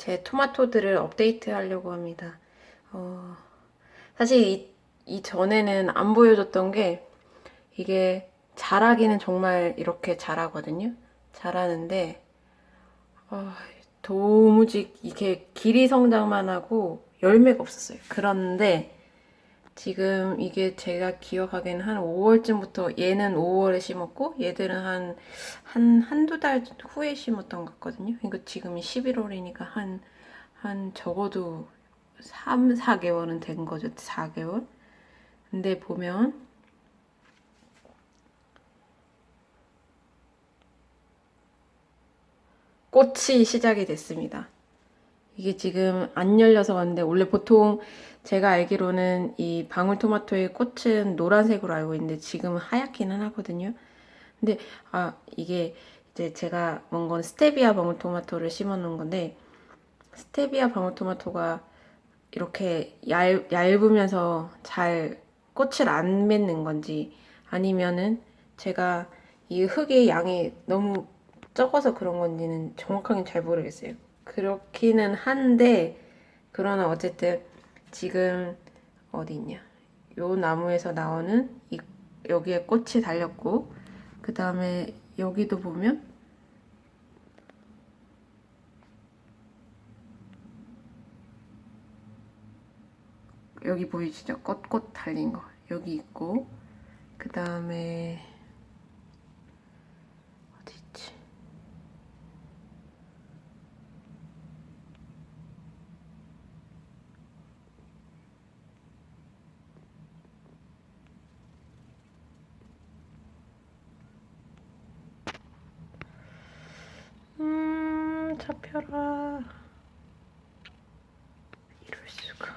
제 토마토들을 업데이트 하려고 합니다. 어, 사실 이, 이 전에는 안 보여줬던 게 이게 자라기는 정말 이렇게 자라거든요. 자라는데 어, 도무지 이게 길이 성장만 하고 열매가 없었어요. 그런데 지금 이게 제가 기억하기에는 한 5월쯤부터 얘는 5월에 심었고 얘들은 한, 한, 한두 달 후에 심었던 것 같거든요. 그러니까 지금이 11월이니까 한, 한 적어도 3, 4개월은 된 거죠. 4개월. 근데 보면 꽃이 시작이 됐습니다. 이게 지금 안 열려서 왔는데 원래 보통 제가 알기로는 이 방울토마토의 꽃은 노란색으로 알고 있는데 지금은 하얗기는 하거든요. 근데 아 이게 이제 제가 먹은 건 스테비아 방울토마토를 심어 놓은 건데 스테비아 방울토마토가 이렇게 얇, 얇으면서 잘 꽃을 안 맺는 건지 아니면은 제가 이 흙의 양이 너무 적어서 그런 건지는 정확하게 잘 모르겠어요. 그렇기는 한데 그러나 어쨌든 지금 어디 있냐? 요 나무에서 나오는 이 여기에 꽃이 달렸고 그 다음에 여기도 보면 여기 보이시죠? 꽃꽃 달린 거 여기 있고 그 다음에 잡혀라. 이럴 수가.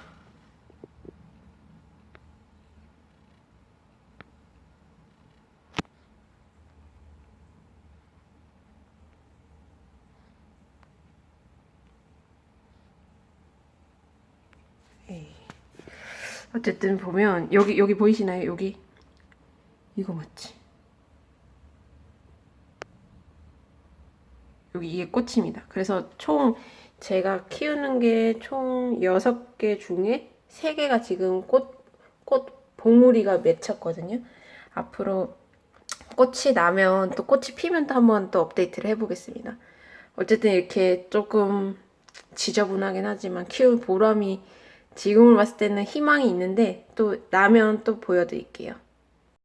어쨌든 보면 여기 여기 보이시나요? 여기 이거 맞지? 여기 이게 꽃입니다. 그래서 총 제가 키우는 게 총 6개 중에 3개가 지금 꽃, 꽃 봉우리가 맺혔거든요. 앞으로 꽃이 나면 또 꽃이 피면 또 한번 또 업데이트를 해보겠습니다. 어쨌든 이렇게 조금 지저분하긴 하지만 키울 보람이 지금을 봤을 때는 희망이 있는데 또 나면 또 보여드릴게요.